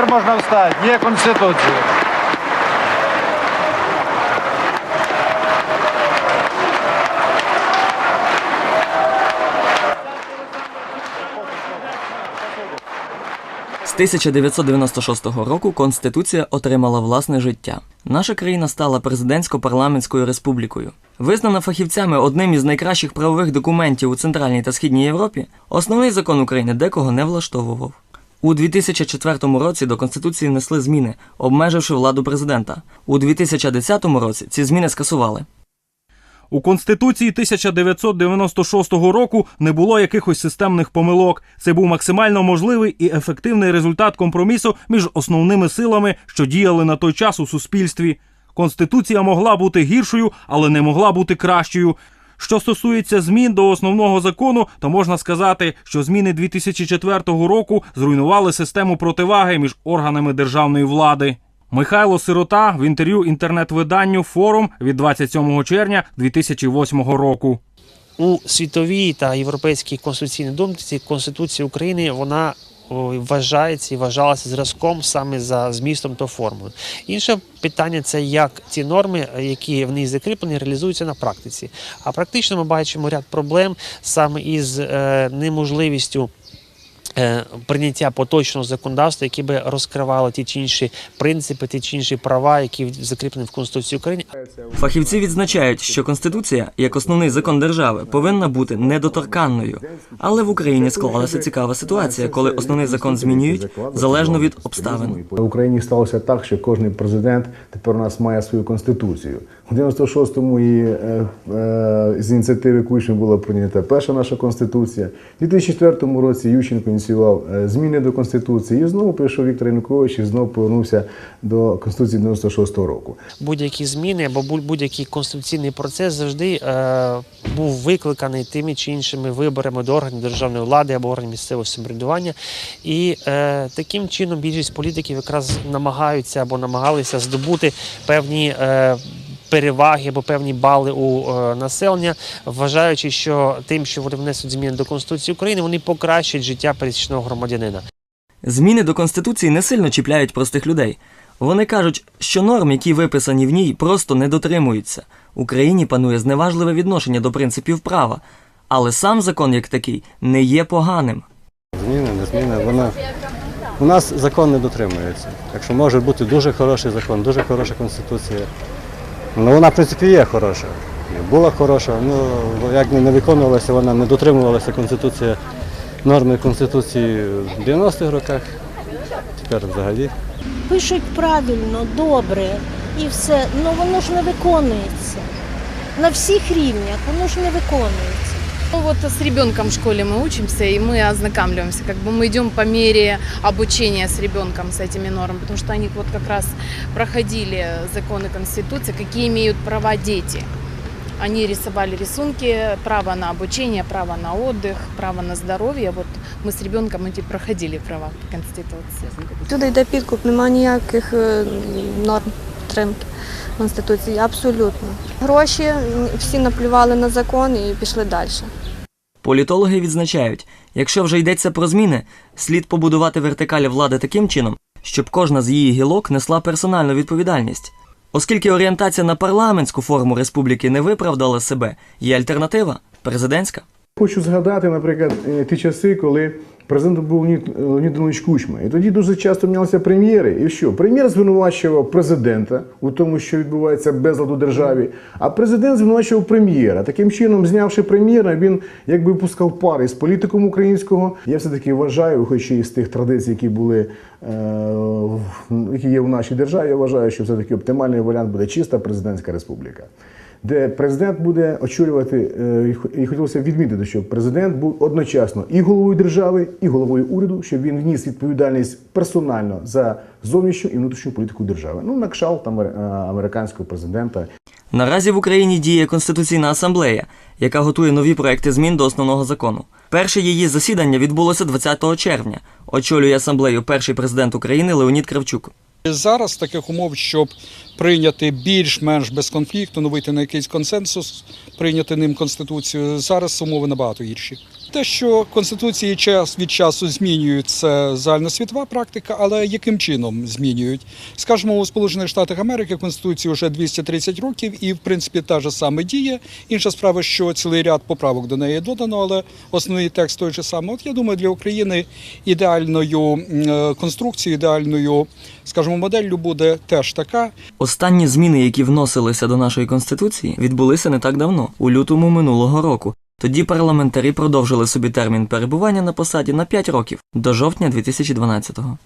тепер можна встати. Є конституція. З 1996 року Конституція отримала власне життя. Наша країна стала президентсько-парламентською республікою. Визнана фахівцями одним із найкращих правових документів у Центральній та Східній Європі, основний закон України декого не влаштовував. У 2004 році до Конституції внесли зміни, обмеживши владу президента. У 2010 році ці зміни скасували. У Конституції 1996 року не було якихось системних помилок. Це був максимально можливий і ефективний результат компромісу між основними силами, що діяли на той час у суспільстві. Конституція могла бути гіршою, але не могла бути кращою. Що стосується змін до основного закону, то можна сказати, що зміни 2004 року зруйнували систему противаги між органами державної влади. Михайло Сирота в інтерв'ю інтернет-виданню Форум від 27 червня 2008 року. у світовій та європейській конституційній думці Конституція України вона вважається і вважалася зразком саме за змістом та формою. Інше питання це як ці норми, які в ній закріплені, реалізуються на практиці. А практично ми бачимо ряд проблем саме із е, неможливістю. Е, Прийняття поточного законодавства, які би розкривали ті чи інші принципи, ті чи інші права, які закріплені в Конституції України, Фахівці відзначають, що Конституція, як основний закон держави, повинна бути недоторканною. Але в Україні склалася цікава ситуація, коли основний закон змінюють залежно від обставин. В Україні сталося так, що кожен президент тепер у нас має свою конституцію. У 96-му і е, е, з ініціативи Кучми була прийнята перша наша конституція. У 2004 році Ющенко ініціював е, зміни до конституції. І знову прийшов Віктор Янукович і знову повернувся до конституції 96-го року. будь-які зміни або будь- будь-який конституційний процес завжди е, був викликаний тими чи іншими виборами до органів державної влади або органів місцевого самоврядування. І е, таким чином більшість політиків якраз намагаються або намагалися здобути певні. Е, Переваги або певні бали у е, населення, вважаючи, що тим, що вони внесуть зміни до Конституції України, вони покращать життя пересічного громадянина. Зміни до Конституції не сильно чіпляють простих людей. Вони кажуть, що норм, які виписані в ній, просто не дотримуються. В Україні панує зневажливе відношення до принципів права, але сам закон як такий не є поганим. Зміни, не зміни, вона у нас закон не дотримується. Так що може бути дуже хороший закон, дуже хороша конституція. Ну вона в принципі є хороша. Була хороша, ну як не виконувалася, вона не дотримувалася конституція, норми конституції в 90-х роках, тепер взагалі. пишуть правильно, добре і все, але воно ж не виконується. На всіх рівнях воно ж не виконується. Ну, Вот с ребенком в школе мы учимся, и мы ознакомливаемся, как бы мы идем по мере обучения с ребенком с этими нормами, потому что они вот как раз проходили законы Конституции, какие имеют права дети. Они рисовали рисунки, право на обучение, право на отдых, право на здоровье. Вот мы с ребенком эти проходили права по Конституции. Туди йде підкуп, немає ніяких е, норм підтримки Конституції. Абсолютно. Гроші всі наплювали на закон і пішли далі. Політологи відзначають, якщо вже йдеться про зміни, слід побудувати вертикаль влади таким чином, щоб кожна з її гілок несла персональну відповідальність. Оскільки орієнтація на парламентську форму республіки не виправдала себе, є альтернатива президентська. Хочу згадати, наприклад, е, ті часи, коли президентом був Леонід Кучма. І тоді дуже часто мінялися прем'єри. І що? Прем'єр звинувачував президента у тому, що відбувається безлад у державі, а президент звинувачував прем'єра. Таким чином, знявши прем'єра, він якби пускав пари з політиком українського. Я все-таки вважаю, хоч і з тих традицій, які були, е, які є в нашій державі, я вважаю, що все-таки оптимальний варіант буде чиста президентська республіка де президент буде очолювати, е, і хотілося відмітити, що президент був одночасно і головою держави, і головою уряду, щоб він вніс відповідальність персонально за зовнішню і внутрішню політику держави. Ну, на кшалт там, е, американського президента. Наразі в Україні діє Конституційна асамблея, яка готує нові проекти змін до основного закону. Перше її засідання відбулося 20 червня. Очолює асамблею перший президент України Леонід Кравчук. Зараз таких умов, щоб прийняти більш-менш без конфлікту, ну вийти на якийсь консенсус, прийняти ним конституцію. Зараз умови набагато гірші. Те, що конституції час від часу змінюють, це загальносвітова практика, але яким чином змінюють? Скажімо, у Сполучених Штатах Америки конституції вже 230 років, і в принципі та ж саме діє. Інша справа, що цілий ряд поправок до неї додано, але основний текст той же самий. От я думаю, для України ідеальною е, конструкцією, ідеальною, скажімо, моделлю буде теж така, Останні зміни, які вносилися до нашої конституції, відбулися не так давно, у лютому минулого року. Тоді парламентарі продовжили собі термін перебування на посаді на 5 років до жовтня 2012-го.